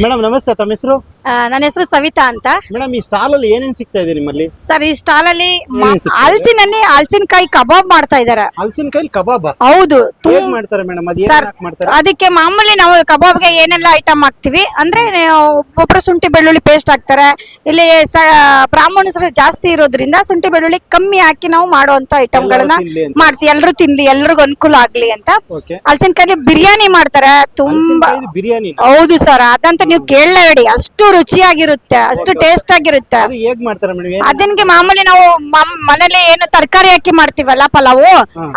Madam ನಮಸ್ತೆ ತಮ್ಮ ಹೆಸರು? ನನ್ನ ಹೆಸರು ಸವಿತಾ ಅಂತ. ಮೇಡಮ್ ಈ ಸ್ಟಾಲ್ ಅಲ್ಲಿ ಏನೇನ್ ಸಿಗ್ತಾ ಇದೆ ನಿಮ್ಮಲ್ಲಿ? ಸರ್ ಈ ಸ್ಟಾಲ್ ಅಲ್ಲಿ? ಹಲಸಿನಲ್ಲಿ ಹಲಸಿನಕಾಯಿ ಕಬಾಬ್ ಮಾಡ್ತಾ ಇದಾರೆ. ಹಲಸಿನಕಾಯಿ ಕಬಾಬ್? ಹೌದು. ಮಾಡ್ತಾರೆ ಮೇಡಮ್? ಸರ್ ಅದಕ್ಕೆ ಮಾಮೂಲಿ ನಾವು ಕಬಾಬ್ಗೆ ಏನೆಲ್ಲ ಐಟಮ್ ಹಾಕ್ತಿವಿ ಅಂದ್ರೆ ಒಬ್ಬೊಬ್ರು ಶುಂಠಿ ಬೆಳ್ಳುಳ್ಳಿ ಪೇಸ್ಟ್ ಹಾಕ್ತಾರೆ. ಇಲ್ಲಿ ಬ್ರಾಹ್ಮಣಸರು ಜಾಸ್ತಿ ಇರೋದ್ರಿಂದ ಶುಂಠಿ ಬೆಳ್ಳುಳ್ಳಿ ಕಮ್ಮಿ ಹಾಕಿ ನಾವು ಮಾಡುವಂತ ಐಟಮ್ ಗಳನ್ನ ಮಾಡ್ತೀವಿ. ಎಲ್ಲರೂ ತಿನ್ಲಿ ಎಲ್ರಿಗೂ ಅನುಕೂಲ ಆಗ್ಲಿ ಅಂತ. ಹಲಸಿನಕಾಯಿ ಬಿರಿಯಾನಿ ಮಾಡ್ತಾರೆ. ತುಂಬಾ ಬಿರಿಯಾನಿ? ಹೌದು ಸರ್ ಅದಂತ ನೀವು ಕೇಳಲೇಬೇಡಿ ಅಷ್ಟು ರುಚಿಯಾಗಿರುತ್ತೆ ಅಷ್ಟು ಟೇಸ್ಟ್ ಆಗಿರುತ್ತೆ. ಅದು ಹೇಗ್ ಮಾಡ್ತಾರೆ ಮೇಡಮ್? ಅದನ್ಗೆ ಮಾಮೂಲಿ ನಾವು ಮಮ್- ಮನೇಲಿ ಏನು ತರಕಾರಿ ಹಾಕಿ ಮಾಡ್ತೀವಲ್ಲ ಪಲಾವು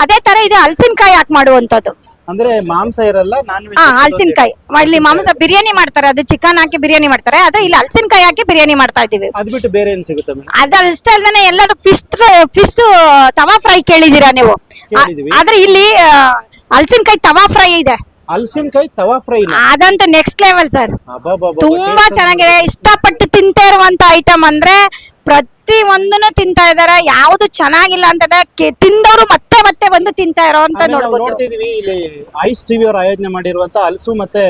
ಅದೇ ತರ ಇದು ಹಲಸಿನಕಾಯಿ ಹಾಕಿ ಮಾಡುವಂತದ್ದು ಅಂದ್ರೆ ಮಾಂಸ ಇರಲ್ಲ ನಾನ್ ಹಾ ಹಲಸಿನಕಾಯಿ. ಇಲ್ಲಿ ಮಾಂಸ ಬಿರಿಯಾನಿ ಮಾಡ್ತಾರೆ ಅದು ಚಿಕನ್ ಹಾಕಿ ಬಿರಿಯಾನಿ ಮಾಡ್ತಾರೆ ಅದೇ ಇಲ್ಲಿ ಹಲಸಿನಕಾಯಿ ಹಾಕಿ ಬಿರಿಯಾನಿ ಮಾಡ್ತಾ ಇದೀವಿ ಅದ್ ಬಿಟ್ಟು ಬೇರೆ ಏನ್ ಸಿಗುತ್ತೆ ಮೇಡಮ್? ಅಲ್ದೇನೆ ಎಲ್ಲರೂ ಫಿಶ್ ಫಿಶ್ ತವಾ ಫ್ರೈ ಕೇಳಿದೀರಾ ನೀವು? ಆ- ಕೇಳಿದೀವಿ. ಆದ್ರೆ ಇಲ್ಲಿ ಹಲಸಿನಕಾಯಿ ತವಾ ಫ್ರೈ ಇದೆ. ಹಲಸಿನಕಾಯಿ ತವಾ ಫ್ರೈ ಅದಂತ ನೆಕ್ಸ್ಟ್ ಲೆವೆಲ್ ಸರ್. ತುಂಬಾ ಚೆನ್ನಾಗಿದೆ. ಇಷ್ಟಪಟ್ಟು ತಿಂತಾ ಇರುವಂತ ಐಟಮ್ ಅಂದ್ರೆ ಪ್ರತಿ ಒಂದನ್ನು ತಿಂತಾ ಇದಾರೆ ಯಾವ್ದು ಚೆನ್ನಾಗಿಲ್ಲ ಅಂತ ತಿಂದವರು ಮತ್ತೆ ಮತ್ತೆ ಬಂದು ತಿಂತಾ ಇರೋಂತ ನೋಡ್ತಿದೀವಿ ಇಲ್ಲಿ ಐಸ್ ಟಿವಿ ಅವರು ಆಯೋಜನೆ ಮಾಡಿರುವಂತ ಹಲಸು ಮತ್ತೆ.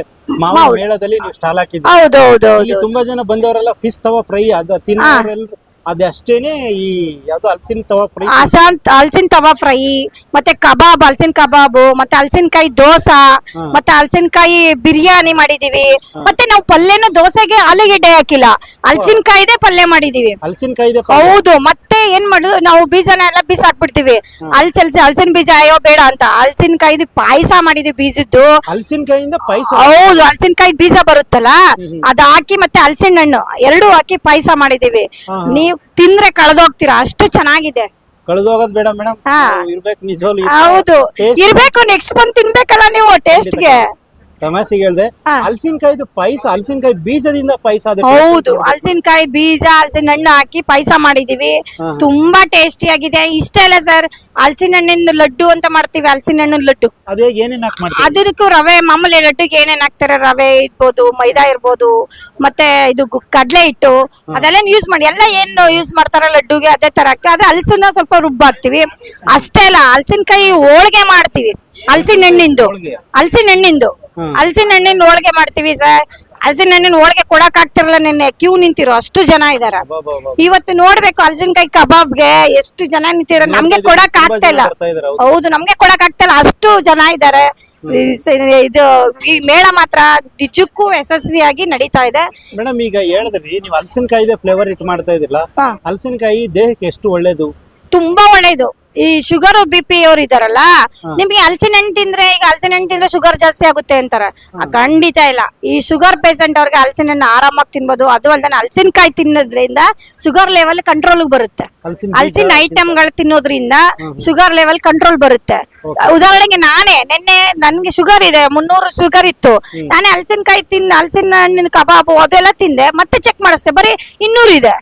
ಮೇಳದಲ್ಲಿ ನೀವು ಸ್ಟಾಲ್ ಹಾಕಿದ್ರಿ ತುಂಬಾ ಜನ ಬಂದವರೆಲ್ಲ ಫಿಶ್ ತವಾ ಫ್ರೈ ಅದ ತಿನ್ನೋರೆಲ್ಲ ಅದಷ್ಟೇನೆ ಈ ಯಾವ್ದು ಹಲಸಿನ ತವಾ ಫ್ರೈ ಆಸಾನ್ ಹಲ್ಸಿನ ತವಾ ಫ್ರೈ ಮತ್ತೆ ಕಬಾಬ್ ಹಲ್ಸಿನ ಕಬಾಬು ಮತ್ತೆ ಹಲಸಿನಕಾಯಿ ದೋಸಾ. ಮತ್ತೆ ಹಲಸಿನಕಾಯಿ ಬಿರಿಯಾನಿ ಮಾಡಿದೀವಿ. ಮತ್ತೆ ನಾವು ಪಲ್ಯನು ದೋಸೆಗೆ ಆಲೂಗೆಡ್ಡೆ ಹಾಕಿಲ್ಲ. ಹಲಸಿನಕಾಯಿದೆ ಪಲ್ಯ ಮಾಡಿದೀವಿ. ಹಲಸಿನಕಾಯಿದೆ ಹೌದು ಮತ್ತೆ ಏನ್ ಮಾಡುದು ನಾವು ಬೀಜನ ಎಲ್ಲ ಬೀಸ ಹಾಕ್ಬಿಡ್ತೀವಿ ಹಲ್ಸಲ್ಸಿ ಹಲ್ಸಿನ ಬೀಜ ಅಯ್ಯೋ ಬೇಡ ಅಂತ. ಹಲ್ಸಿನಕಾಯಿದು ಪಾಯಸ ಮಾಡಿದೀವಿ ಬೀಜದ್ದು. ಹಲಸಿನಕಾಯಿಂದ ಪಾಯಸ. ಹೌದು ಹಲಸಿನಕಾಯಿ ಬೀಜ ಬರುತ್ತಲ್ಲ ಅದ್ ಹಾಕಿ ಮತ್ತೆ ಹಲಸಿನ ಹಣ್ಣು ಎರಡು ಹಾಕಿ ಪಾಯಸ ಮಾಡಿದೀವಿ. ಹಾ. ನೀವ್ ತಿಂದ್ರೆ ಕಳೆದೋಗ್ತೀರಾ? ಅಷ್ಟು ಚೆನ್ನಾಗಿದೆ. ಕಳೆದೋಗೋದ್ ಬೇಡ ಮೇಡಮ್. ಹಾ. ಇರ್ಬೇಕು ನಿಜವಾಗ್ಲು ಹೌದು. ಇರ್ಬೇಕು ನೆಕ್ಸ್ಟ್ ಬಂದ್ ತಿನ್ಬೇಕಲ್ಲ ನೀವು ಟೇಸ್ಟ್ಗೆ ತಮಾಷೆಗೆ ಹೇಳ್ದೆ. ಹಲಸಿನಕಾಯಿದು ಪಾಯಸ ಹಲಸಿನಕಾಯಿ ಬೀಜದಿಂದ ಪಾಯಸ ಹೌದು ಹಲಸಿನಕಾಯಿ ಬೀಜ ಹಲಸಿನ ಹಣ್ಣು ಹಾಕಿ ಪಾಯಸ ಮಾಡಿದೀವಿ. ತುಂಬಾ ಟೇಸ್ಟಿ ಆಗಿದೆ. ಇಷ್ಟ ಇಲ್ಲ ಸರ್ ಹಲಸಿನ ಹಣ್ಣಿನ ಲಡ್ಡು ಅಂತ ಮಾಡ್ತೀವಿ ಹಲಸಿನ ಹಣ್ಣಿನ ಲಡ್ಡು. ಅದೇ ಏನೇನ್ ಅದಕ್ಕೂ ರವೆ ಮಾಮೂಲಿ ಲಡ್ಡುಗೆ ಏನೇನ್ ಹಾಕ್ತಾರೆ? ರವೆ ಇರ್ಬೋದು ಮೈದಾ ಇರ್ಬೋದು ಮತ್ತೆ ಇದು ಕಡಲೆ ಹಿಟ್ಟು ಅದೆಲ್ಲ ಯೂಸ್ ಮಾಡಿ ಎಲ್ಲ ಏನು ಯೂಸ್ ಮಾಡ್ತಾರ ಲಡ್ಡುಗೆ ಅದೇ ತರ ಹಾಕ್ತಿವಿ. ಆದ್ರೆ ಹಲಸಿನ ಸ್ವಲ್ಪ ರುಬ್ಬ ಹಾಕ್ತಿವಿ. ಅಷ್ಟೇ ಅಲ್ಲ ಹಲಸಿನಕಾಯಿ ಹೋಳಿಗೆ ಮಾಡ್ತೀವಿ ಹಲಸಿನ ಹಣ್ಣಿಂದು. ಹಲಸಿನ ಹಣ್ಣಿಂದು. ಹಲಸಿನ ಹಣ್ಣಿನ ಹೋಳಿಗೆ ಮಾಡ್ತೀವಿ ಸರ್. ಹಲಸಿನ ಹಣ್ಣಿನ ಹೋಳಿಗೆ ಕೊಡಕ್ ಆಗ್ತಿರಲ್ಲ ನಿನ್ನೆ. ಕ್ಯೂ ನಿಂತಿರೋ ಅಷ್ಟು ಜನ ಇದಾರ. ಇವತ್ತು ನೋಡ್ಬೇಕು ಹಲಸಿನಕಾಯಿ ಕಬಾಬ್ಗೆ ಎಷ್ಟು ಜನ ನಿಂತಿರೋ. ನಮ್ಗೆ ಕೊಡಕ್ ಆಗ್ತಾ ಇಲ್ಲ. ಹೌದು. ನಮ್ಗೆ ಕೊಡಕ್ ಆಗ್ತಾ ಇಲ್ಲ. ಅಷ್ಟು ಜನ ಇದಾರೆ. ಇದು ಈ ಮೇಳ ಮಾತ್ರ ನಿಜಕ್ಕೂ ಯಶಸ್ವಿಯಾಗಿ ನಡೀತಾ ಇದೆ. ಮೇಡಮ್ ಈಗ ಹೇಳಿದ್ರಿ ನೀವು ಹಲಸಿನಕಾಯಿ ಫ್ಲೇವರ್ ಇಟ್ ಮಾಡ್ತಾ ಇದಿಲ್ಲ. ಹಲಸಿನಕಾಯಿ ದೇಹಕ್ಕೆ ಎಷ್ಟು ಒಳ್ಳೇದು? ತುಂಬಾ ಒಳ್ಳೇದು. ಈ ಶುಗರ್ ಬಿ ಪಿ ಅವ್ರು ಇದಾರಲ್ಲ ನಿಮ್ಗೆ ಹಲಸಿನ ಹಣ್ಣು ತಿಂದ್ರೆ ಈಗ ಹಲಸಿನ ಹಣ್ಣು ತಿಂದ್ರೆ ಶುಗರ್ ಜಾಸ್ತಿ ಆಗುತ್ತೆ ಅಂತಾರೆ. ಖಂಡಿತ ಇಲ್ಲ. ಈ ಶುಗರ್ ಪೇಷಂಟ್ ಅವ್ರಿಗೆ ಹಲಸಿನ ಹಣ್ಣು ಆರಾಮಾಗಿ ತಿನ್ಬೋದು ಅದು ಅಲ್ಲದೆ ಹಲಸಿನಕಾಯಿ ತಿನ್ನೋದ್ರಿಂದ ಶುಗರ್ ಲೆವೆಲ್ ಕಂಟ್ರೋಲ್ ಬರುತ್ತೆ. ಹಲಸಿನ ಐಟಮ್ ಐಟಮ್ಗಳು ತಿನ್ನೋದ್ರಿಂದ ಶುಗರ್ ಲೆವೆಲ್ ಕಂಟ್ರೋಲ್ ಬರುತ್ತೆ. ಉದಾಹರಣೆಗೆ ನಾನೇ ನಿನ್ನೆ ನನ್ಗೆ ಶುಗರ್ ಇದೆ ಮುನ್ನೂರು ಶುಗರ್ ಇತ್ತು. ನಾನೇ ಹಲಸಿನಕಾಯಿ ತಿನ್ ಹಲಸಿನ ಹಣ್ಣಿನ ಕಬಾಬು ಅದೆಲ್ಲ ತಿಂದೆ ಮತ್ತೆ ಚೆಕ್ ಮಾಡಿಸ್ದೆ ಬರೀ ಇನ್ನೂರು ಇದೆ.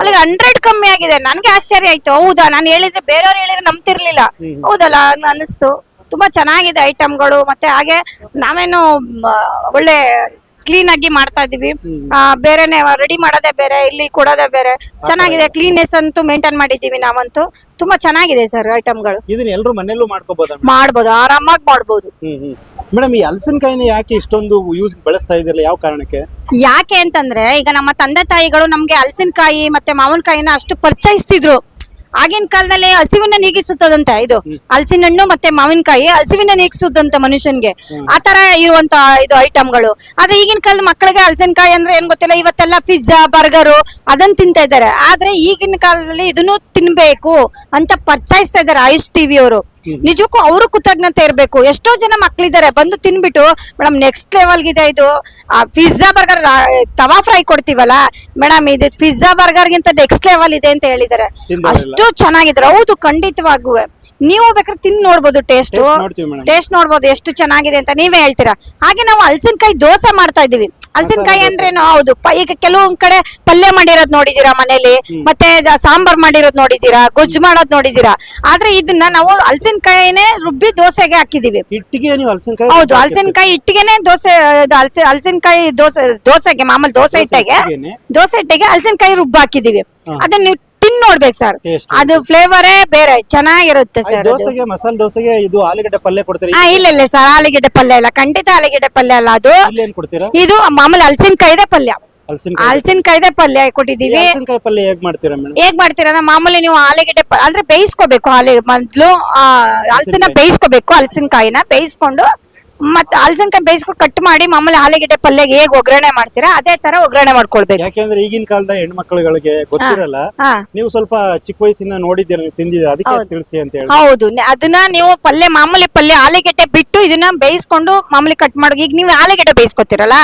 ಅಲ್ಲಿಗೆ ಹಂಡ್ರೆಡ್ ಕಮ್ಮಿ ಆಗಿದೆ. ನನ್ಗೆ ಆಶ್ಚರ್ಯ ಆಯ್ತು. ಹೌದಾ? ನಾನು ಹೇಳಿದ್ರೆ ಬೇರೆಯವ್ರು ಹೇಳಿದ್ರೆ ನಂಬ್ತಿರ್ಲಿಲ್ಲ. ಹೌದಲ್ಲ? ಅನಿಸ್ತು. ತುಂಬಾ ಚೆನ್ನಾಗಿದೆ ಐಟಮ್ಗಳು ಮತ್ತೆ ಹಾಗೆ ನಾವೇನು ಒಳ್ಳೆ ಕ್ಲೀನ್ ಆಗಿ ಮಾಡ್ತಾ ಇದೀವಿ ಬೇರೆನೆ ರೆಡಿ ಮಾಡೋದೇ ಬೇರೆ ಇಲ್ಲಿ ಕೊಡೋದೇ ಬೇರೆ. ಚೆನ್ನಾಗಿದೆ. ಕ್ಲೀನ್ನೆಸ್ ಅಂತೂ ಮೇಂಟೈನ್ ಮಾಡಿದೀವಿ ನಾವಂತೂ. ತುಂಬಾ ಚೆನ್ನಾಗಿದೆ ಸರ್ ಐಟಮ್ಗಳು ಇದನ್ನ ಎಲ್ರು ಮನೆಯಲ್ಲೂ ಮಾಡ್ಕೋಬಹುದು ಮಾಡ್ಬೋದು. ಆರಾಮಾಗಿ ಮಾಡ್ಬೋದು. ಮೇಡಮ್ ಈ ಹಲಸಿನಕಾಯಿನ ಯಾಕೆ ಇಷ್ಟೊಂದು ಯೂಸ್ ಬಳಸ್ತಾ ಇದಿರಲ್ಲ ಯಾವ ಕಾರಣಕ್ಕೆ? ಯಾಕೆ ಅಂತಂದ್ರೆ ಈಗ ನಮ್ಮ ತಂದೆ ತಾಯಿಗಳು ನಮ್ಗೆ ಹಲಸಿನಕಾಯಿ ಮತ್ತೆ ಮಾವಿನಕಾಯಿನ ಅಷ್ಟು ಪರಿಚಯಿಸ್ತಿದ್ರು. ಆಗಿನ ಕಾಲದಲ್ಲಿ ಹಸಿವನ್ನ ನೀಗಿಸುತ್ತದಂತೆ ಇದು ಹಲಸಿನ ಹಣ್ಣು ಮತ್ತೆ ಮಾವಿನಕಾಯಿ ಹಸಿವಿನ ನೀಗಿಸುತ್ತಂತೆ ಮನುಷ್ಯನ್ಗೆ. ಆತರ ತರ ಇರುವಂತ ಇದು ಐಟಮ್ಗಳು ಆದ್ರೆ ಈಗಿನ ಕಾಲದ ಮಕ್ಕಳಿಗೆ ಹಲಸಿನಕಾಯಿ ಅಂದ್ರೆ ಏನ್ ಗೊತ್ತಿಲ್ಲ ಇವತ್ತೆಲ್ಲ ಪಿಜ್ಜಾ ಬರ್ಗರು ಅದನ್ನ ತಿಂತಾ ಇದ್ದಾರೆ. ಆದ್ರೆ ಈಗಿನ ಕಾಲದಲ್ಲಿ ಇದನ್ನು ತಿನ್ಬೇಕು ಅಂತ ಪರಿಚಯಿಸ್ತಾ ಇದ್ದಾರೆ ಆಯುಷ್ ಟಿವಿ ಅವರು ನಿಜಕ್ಕೂ ಅವರು ಕೃತಜ್ಞತೆ ಇರಬೇಕು. ಎಷ್ಟೋ ಜನ ಮಕ್ಕಳಿದ್ದಾರೆ ಬಂದು ತಿನ್ಬಿಟ್ಟು ಮೇಡಮ್ ನೆಕ್ಸ್ಟ್ ಲೆವೆಲ್ಗಿದೆ ಇದು. ಪಿಜ್ಜಾ ಬರ್ಗರ್ ತವಾ ಫ್ರೈ ಕೊಡ್ತೀವಲ್ಲ ಮೇಡಮ್ ಇದು ಪಿಜ್ಜಾ ಬರ್ಗರ್ಗಿಂತ ನೆಕ್ಸ್ಟ್ ಲೆವೆಲ್ ಇದೆ ಅಂತ ಹೇಳಿದ್ದಾರೆ? ಅಷ್ಟು ಚೆನ್ನಾಗಿದ್ರು. ಹೌದು ಖಂಡಿತವಾಗೂ ನೀವು ಬೇಕಾದ್ರೆ ತಿನ್ ನೋಡ್ಬೋದು ಟೇಸ್ಟ್. ಟೇಸ್ಟ್ ನೋಡ್ಬೋದು ಎಷ್ಟು ಚೆನ್ನಾಗಿದೆ ಅಂತ ನೀವೇ ಹೇಳ್ತೀರಾ. ಹಾಗೆ ನಾವು ಹಲಸಿನಕಾಯಿ ದೋಸೆ ಮಾಡ್ತಾ ಇದೀವಿ ಹಲಸಿನಕಾಯಿ ಅಂದ್ರೇನು? ಹೌದು. ಪ- ಈಗ ಕೆಲವೊಂದ್ ಕಡೆ ಪಲ್ಯ ಮಾಡಿರೋದ್ ನೋಡಿದೀರಾ ಮನೇಲಿ? ಮತ್ತೆ ದ- ಸಾಂಬಾರ್ ಮಾಡಿರೋದ್ ನೋಡಿದೀರಾ? ಗೊಜ್ಜು ಮಾಡೋದ್ ನೋಡಿದೀರಾ? ಆದ್ರೆ ಇದನ್ನ ನಾವು ಹಲಸಿನಕಾಯಿನೇ ರುಬ್ಬಿ ದೋಸೆಗೆ ಹಾಕಿದೀವಿ. ಹಿಟ್ಟಿಗೆ ನೀವು ಹಲಸಿನಕಾಯಿ ಹೌದು. ಹಲಸಿನಕಾಯಿ ಇಟ್ಟಿಗೆನೆ ದೋಸೆ ಇದು ಹಲಸಿ ಹಲಸಿನಕಾಯಿ ದೋಸೆ ದೋಸೆಗೆ ಮಾಮೂಲಿ ದೋಸೆ ಹಿಟ್ಟಿಗೆ? ದೋಸೆ ಹಿಟ್ಟಿಗೆ ಹಲಸಿನಕಾಯಿ ರುಬ್ಬ ಹಾಕಿದೀವಿ. ಅದನ್ನ ನೀವು ತಿಂದ್ ನೋಡ್ಬೇಕು ಸರ್ Taste. ಅದು ಫ್ಲೇವರೇ ಬೇರೆ ಚೆನ್ನಾಗಿರುತ್ತೆ ಸರ್ ಅದು. ದೋಸೆಗೆ ಮಸಾಲೆ ದೋಸೆಗೆ ಇದು ಆಲೂಗಡ್ಡೆ ಪಲ್ಯ ಕೊಡ್ತೀರಿ? ಹಾ ಇಲ್ಲ ಇಲ್ಲ ಸರ್ ಆಲೂಗೆಡ್ಡೆ ಪಲ್ಯ ಇಲ್ಲ ಖಂಡಿತ ಆಲೂಗೆಡ್ಡೆ ಪಲ್ಯ ಅಲ್ಲ ಅದು. ಇಲ್ಲಿ ಏನ್ ಕೊಡ್ತೀರಾ? ಇದು ಮಾಮೂಲಿ ಹಲಸಿನಕಾಯಿದೆ ಪಲ್ಯ. ಹಲಸಿನಕಾಯಿ ಹಲಸಿನಕಾಯಿದೆ ಪಲ್ಯ ಕೊಟ್ಟಿದೀವಿ ಹಲಸಿನಕಾಯಿ ಪಲ್ಯ ಹೇಗ್ ಮಾಡ್ತೀರಾ ಮೇಡಮ್ ಹೇಗ್ ಮಾಡ್ತೀರಾ ಅಂದ್ರೆ ಮಾಮೂಲಿ ನೀವು ಆಲೂಗೆಡ್ಡೆ ಪ- ಅಂದ್ರೆ ಬೇಯಿಸ್ಕೋಬೇಕು ಆಲೂ ಮೊದ್ಲು ಆ, ಹಲಸಿನ ಬೇಯಿಸ್ಕೋಬೇಕು ಹಲಸಿನಕಾಯಿನ ಬೇಯಿಸ್ಕೊಂಡು ಮತ್ತೆ ಹಲಸಿನಕಾಯಿ ಬೇಯಿಸ್ಕೊಂಡು ಕಟ್ ಮಾಡಿ ಮಾಮೂಲಿ ಆಲೂಗೆಡ್ಡೆ ಪಲ್ಯಗೆ ಹೇಗೆ ಒಗ್ಗರಣೆ ಮಾಡ್ತೀರಾ ಅದೇ ತರ ಒಗ್ಗರಣೆ ಮಾಡ್ಕೊಳ್ಬೇಕು. ಯಾಕೆಂದ್ರೆ ಈಗಿನ ಕಾಲದ ಹೆಣ್ಮಕ್ಳುಗಳಿಗೆ ಗೊತ್ತಿರಲ್ಲ. ಹಾ ನೀವು ಸ್ವಲ್ಪ ಚಿಕ್ಕ ವಯಸ್ಸಿನ ನೋಡಿದ್ದೀರ ನೀವು ತಿಂದಿದ್ದೀರ ಅದಕ್ಕೆ ತಿಳಿಸಿ ಅಂತ ಹೇಳಿ. ಹೌದು ನೆ- ಅದನ್ನ ನೀವು ಪಲ್ಯ ಮಾಮೂಲಿ ಪಲ್ಯ ಆಲೂಗೆಡ್ಡೆ ಬಿಟ್ಟು ಇದನ್ನ ಬೇಯಿಸ್ಕೊಂಡು ಮಾಮೂಲಿ ಕಟ್ ಮಾಡೋದು ಈಗ ನೀವು ಆಲೂಗೆಡ್ಡೆ ಬೇಯಿಸ್ಕೊತೀರಲ್ಲ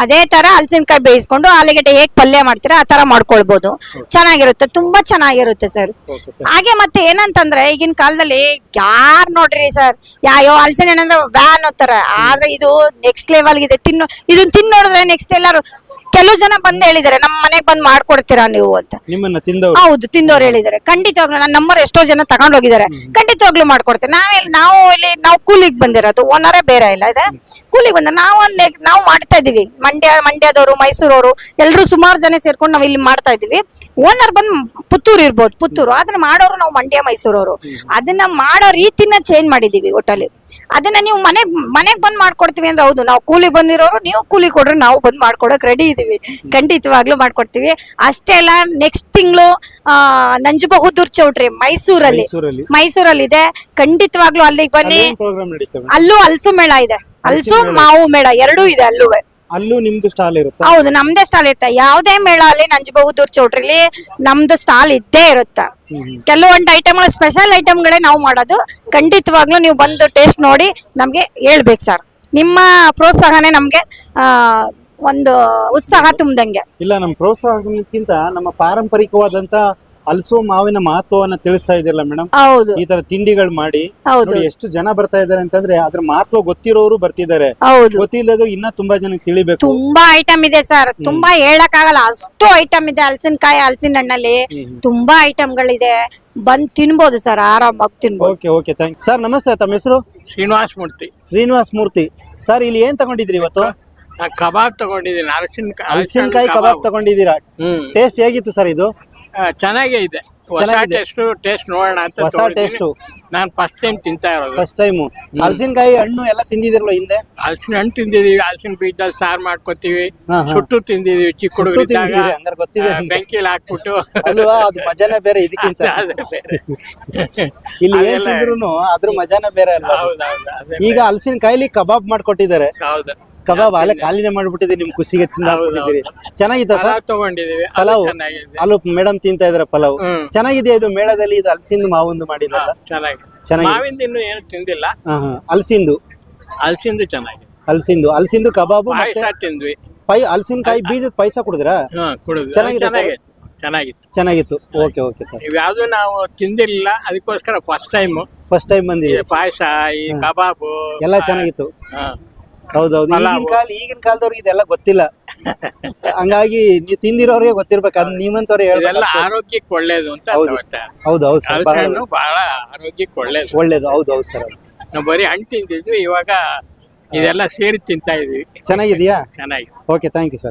ಅದೇ ತರ ಹಲಸಿನಕಾಯಿ ಬೇಯಿಸ್ಕೊಂಡು ಆಲೂಗೆಡ್ಡೆ ಹೇಗ್ ಪಲ್ಯ ಮಾಡ್ತೀರಾ ಆ ತರ ಮಾಡ್ಕೊಳ್ಬಹುದು ಚೆನ್ನಾಗಿರುತ್ತೆ ತುಂಬಾ ಚೆನ್ನಾಗಿರುತ್ತೆ ಸರ್ ಹಾಗೆ ಮತ್ತೆ ಏನಂತಂದ್ರೆ ಈಗಿನ ಕಾಲದಲ್ಲಿ ಯಾರ್ ನೋಡ್ರಿ ಸರ್ ಯಾಯೋ ಹಲಸಿನ ಏನಂದ್ರೆ ಅಂದ್ರೆ ವ್ಯಾನ್ ಅಂತಾರೆ. ಆದ್ರೆ ಇದು ನೆಕ್ಸ್ಟ್ ಲೆವೆಲ್ ಇದೆ ತಿನ್ನು ಇದನ್ನ ತಿನ್ ನೋಡಿದ್ರೆ ನೆಕ್ಸ್ಟ್ ಎಲ್ಲಾರು ಕೆಲವು ಜನ ಬಂದ್ ಹೇಳಿದಾರೆ ನಮ್ಮ ಮನೆಗ್ ಬಂದ್ ಮಾಡ್ಕೊಡ್ತೀರಾ ನೀವು ಅಂತ. ನಿಮ್ಮನ್ನ ತಿಂದವ್ರು. ಹೌದು ತಿಂದವ್ರು ಹೇಳಿದಾರೆ ಖಂಡಿತವಾಗ್ಲೂ ನನ್ನ ನಂಬರ್ ಎಷ್ಟೋ ಜನ ತಗೊಂಡ್ ಹೋಗಿದ್ದಾರೆ. ಖಂಡಿತವಾಗ್ಲೂ ಮಾಡ್ಕೊಡ್ತೇವೆ ನಾವ್ ನಾವು ಇಲ್ಲಿ ನಾವು ಕೂಲಿಗೆ ಬಂದಿರೋದು ಓನರೇ ಬೇರೆ ಇಲ್ಲ ಇದೆ? ಕೂಲಿಗೆ ಬಂದ ನಾವು ಅಲ್ಲಿ ನಾವು ಮಾಡ್ತಾ ಇದೀವಿ ಮಂಡ್ಯ ಮಂಡ್ಯದವರು ಮೈಸೂರವರು ಎಲ್ಲರೂ ಸುಮಾರು ಜನ ಸೇರ್ಕೊಂಡು ನಾವು ಇಲ್ಲಿ ಮಾಡ್ತಾ ಇದೀವಿ ಓನರ್ ಬಂದು ಪುತ್ತೂರು ಇರ್ಬೋದು ಪುತ್ತೂರು. ಅದನ್ನ ಮಾಡೋರು ನಾವು ಮಂಡ್ಯ ಮೈಸೂರವರು. ಅದನ್ನ ಮಾಡೋ ರೀತಿನ ಚೇಂಜ್ ಮಾಡಿದೀವಿ ಒಟ್ಟಲ್ಲಿ. ಅದನ್ನ ನೀವು ಮನೆ ಮನೆಗ್ ಬಂದ್ ಮಾಡ್ಕೊಡ್ತೀವಿ ಅಂದ್ರೆ ಹೌದು. ನಾವು ಕೂಲಿ ಬಂದಿರೋರು ನೀವು ಕೂಲಿ ಕೊಡ್ರಿ ನಾವು ಬಂದ್ ಮಾಡ್ಕೊಡಕ್ ರೆಡಿ ಇದೀವಿ. ಖಂಡಿತವಾಗ್ಲೂ ಮಾಡ್ಕೊಡ್ತೀವಿ. ಅಷ್ಟೇ ಅಲ್ಲ ನೆಕ್ಸ್ಟ್ ತಿಂಗಳು ಆ ನಂಜು ಬಹದ್ದೂರ್ ಚೌಟ್ರಿ ಮೈಸೂರಲ್ಲಿ. ಮೈಸೂರಲ್ಲಿ. ಇದೆ ಖಂಡಿತವಾಗ್ಲೂ ಅಲ್ಲಿಗೆ ಬನ್ನಿ. ಅಲ್ಲೂ ಅಲ್ಸು ಮೇಳ ಇದೆ. ಅಲ್ಸು ಮಾವು ಮೇಳ ಎರಡೂ ಇದೆ ಅಲ್ಲೂ ಅಲ್ಲೂ ನಿಮ್ದು ಸ್ಟಾಲ್ ಇರುತ್ತೆ? ಹೌದು ನಮ್ದೇ ಸ್ಟಾಲ್ ಇರುತ್ತೆ. ಯಾವ್ದೇ ಮೇಳ ಅಲ್ಲಿ ನಂಜಬಹುದೂರ್ ಚೌಟ್ರಿಲಿ ನಮ್ದು ಸ್ಟಾಲ್ ಇದ್ದೇ ಇರುತ್ತೆ. ಕೆಲವೊಂದು ಐಟಮ್ ಸ್ಪೆಷಲ್ ಐಟಮ್ಗಳೇ ನಾವು ಮಾಡೋದು. ಖಂಡಿತವಾಗ್ಲೂ ನೀವು ಬಂದು ಟೇಸ್ಟ್ ನೋಡಿ ನಮ್ಗೆ ಹೇಳ್ಬೇಕು ಸರ್ ನಿಮ್ಮ ಪ್ರೋತ್ಸಾಹನೇ ನಮ್ಗೆ ಆ, ಒಂದು ಉತ್ಸಾಹ ತುಂಬದಂಗೆ. ಇಲ್ಲ ನಮ್ಮ ಪ್ರೋತ್ಸಾಹಕ್ಕಿಂತ ನಮ್ಮ ಪಾರಂಪರಿಕವಾದಂತ ಹಲಸು ಮಾವಿನ ಮಹತ್ವವನ್ನ ತಿಳಿಸ್ತಾ ಇದೆಯಲ್ಲ ಮೇಡಮ್ ಹೌದು. ಈ ತರ ತಿಂಡಿಗಳು ಮಾಡಿ ಹೌದು. ನೋಡಿ ಎಷ್ಟು ಜನ ಬರ್ತಾ ಇದಾರೆ ಅಂತಂದ್ರೆ ಅದ್ರ ಮಹತ್ವ ಗೊತ್ತಿರೋರು ಬರ್ತಿದ್ದಾರೆ. ಹೌದು. ಗೊತ್ತಿಲ್ಲದ್ರು ಇನ್ನ ತುಂಬಾ ಜನಕ್ಕೆ ತಿಳಿಬೇಕು. ತುಂಬಾ ಐಟಮ್ ಇದೆ ಸರ್. ತುಂಬಾ ಹೇಳಕ್ ಆಗಲ್ಲ ಅಷ್ಟು ಐಟಮ್ ಇದೆ ಹಲಸಿನಕಾಯಿ ಹಲಸಿನ ಹಣ್ಣಲ್ಲಿ. ತುಂಬಾ ಐಟಮ್ಗಳಿದೆ ಬಂದ್ ತಿನ್ಬೋದು ಸರ್ ಆರಾಮಾಗಿ ತಿನ್ಬೋದು. ಓಕೆ ಓಕೆ ಥ್ಯಾಂಕ್ ಸರ್ ನಮಸ್ತೆ ತಮ್ಮ ಹೆಸರು? ಶ್ರೀನಿವಾಸ ಮೂರ್ತಿ. ಶ್ರೀನಿವಾಸ್ ಮೂರ್ತಿ. ಸರ್ ಇಲ್ಲಿ ಏನ್ ತಗೊಂಡಿದ್ರಿ ಇವತ್ತು? ನಾ ಕಬಾಬ್ ತಗೊಂಡಿದ್ದೀನಿ ಅರಸಿನ ಹಲಸಿನಕಾಯಿ ಕಬಾಬ್ ತಗೊಂಡಿದ್ದೀರಾ? ಹ್ಮ್. ಟೇಸ್ಟ್ ಹೇಗಿತ್ತು ಸರ್ ಇದು? ಆ, ಚೆನ್ನಾಗೇ ಇದೆ. ಹೊಸ ಟೇಸ್ಟ್ ಟೇಸ್ಟ್ ನೋಡೋಣ ಅಂತ ಹೊಸ taste. ನಾನು ಫಸ್ಟ್ ಟೈಮ್ ತಿಂತಾ ಇರೋದು. ಫಸ್ಟ್ ಟೈಮು ಹಲಸಿನಕಾಯಿ ಹಣ್ಣು ಎಲ್ಲ ತಿಂದಿದಿರಲ್ಲ ಹಿಂದೆ? ಹಲಸಿನ ಹಣ್ಣು ತಿಂದಿದೀವಿ ಹಲಸಿನ ಬೀಜದಲ್ಲಿ ಸಾರ್ ಮಾಡ್ಕೋತೀವಿ. ಹಾ, ಹಾ. ಸುಟ್ಟು ತಿಂದಿದೀವಿ ಚಿಕ್ಕ ಸುಟ್ಟು ಹುಡುಗರಿದ್ದಾಗ. ತಿಂದಿದ್ದೀರಿ, ಹಂಗಾರೆ ಗೊತ್ತಿದೆ ಆ, ನಿಮ್ಗೆ. ಬೆಂಕಿಲಿ ಹಾಕ್ಬಿಟ್ಟು. ಅಲ್ವಾ? ಅದು ಮಜಾನೇ ಬೇರೆ ಇದಕ್ಕಿಂತ. ಅದೇ ಬೇರೆ. ಇಲ್ಲಿ ಏನ್ ಅದೆಲ್ಲ- ತಿಂದ್ರು ಅದ್ರ ಮಜಾನೇ ಬೇರೆ ಅಲ್ವಾ? ಈಗ ಅದೇ ಈಗ ಹಲಸಿನಕಾಯಿಲಿ ಕಬಾಬ್ ಮಾಡ್ಕೊಟ್ಟಿದ್ದಾರೆ. ಹೌದು. ಕಬಾಬ್ ಅಲ್ಲೇ ಖಾಲಿನೇ ಮಾಡ್ಬಿಟ್ಟಿದೆ ನಿಮ್ ಖುಷಿಗೆ ತಿಂದ ಹಾಕ್ಬಿಟ್ಟಿದ್ದೀರಿ ಚೆನ್ನಾಗಿತ್ತ ಸರ್? ಪಲಾವ್ ತಗೊಂಡಿದೀವಿ ಅದು ಪಲಾವ್. ಚೆನ್ನಾಗಿದೆ. ಅಲ್ಲೂ ಮೇಡಮ್ ತಿಂತಾ ಇದ್ರ ಪಲಾವ್. ಹ್ಮ್. ಚೆನ್ನಾಗಿದೆ ಇದು ಮೇಳದಲ್ಲಿ? ಇದು ಹಲಸಿಂದು ಮಾವೊಂದು ಮಾಡಿದಲ್ಲ ಚೆನ್ನಾಗಿದೆ. ಚೆನ್ನಾಗಿದೆ. ಮಾವಿಂದ ಇನ್ನು ಏನು ತಿಂದಿಲ್ಲ. ಹಾ ಹಾ. ಹಲಸಿಂದು ಹಲಸಿಂದು ಚೆನ್ನಾಗಿದೆ. ಅಲ್ಸಿಂದು. ಹಲಸಿಂದು ಕಬಾಬು ಮತ್ತೆ ತಿಂದ್ವಿ. ಪೈ ಹಲಸಿನಕಾಯಿ ಬೀಜದ ಪೈಸ ಕುಡಿದ್ರಾ? ಹಾ ಕುಡಿದ್ವಿ. ಚೆನ್ನಾಗಿದೆ ಸರ್? ಚೆನ್ನಾಗಿತ್ತು. ಚೆನ್ನಾಗಿತ್ತು. ಚೆನ್ನಾಗಿತ್ತು. Okay okay sir. ಇವ್ಯಾವುದು ನಾವು ತಿಂದಿರ್ಲಿಲ್ಲ ಅದಕ್ಕೋಸ್ಕರ ಫಸ್ಟ್ ಟೈಮ್ ಫಸ್ಟ್ ಟೈಮ್ ಬಂದಿದೆ ಪಾಯಸ ಈ ಕಬಾಬು ಎಲ್ಲ ಚೆನ್ನಾಗಿತ್ತು. ಹಾ. ಹೌದೌದು. ಈಗಿನ ಪಲಾವು. ಕಾಲ ಈಗಿನ ಕಾಲದವ್ರಿಗೆ ಇದೆಲ್ಲ ಗೊತ್ತಿಲ್ಲ. ಹಂಗಾಗಿ ನೀವು ತಿಂದಿರೋರಿಗೆ ಗೊತ್ತಿರ್ಬೇಕು ಅದ್ ನಿಮ್ಮಂತವ್ರೆ ಹೇಳ್ಬೇಕು. ಆರೋಗ್ಯಕ್ಕೆ ಒಳ್ಳೇದು ಅಂತ ಹೌದು ಹೌದು ಹೌದು ಸರ್. ಹಲಸಿನ ಹಣ್ಣು ಬಹಳ ಆರೋಗ್ಯಕ್ಕೆ ಒಳ್ಳೇದು. ಒಳ್ಳೇದು ಹೌದು ಹೌದು ಸರ್. ನಾವು ಬರೀ ಹಣ್ಣು ತಿಂತಿದ್ವಿ ಇವಾಗ ಇದೆಲ್ಲ ಸೇರಿ ತಿಂತಾ ಇದೀವಿ. ಚೆನ್ನಾಗಿದೆಯಾ? ಚೆನ್ನಾಗಿ ಓಕೆ ಥ್ಯಾಂಕ್ ಯು ಸರ್.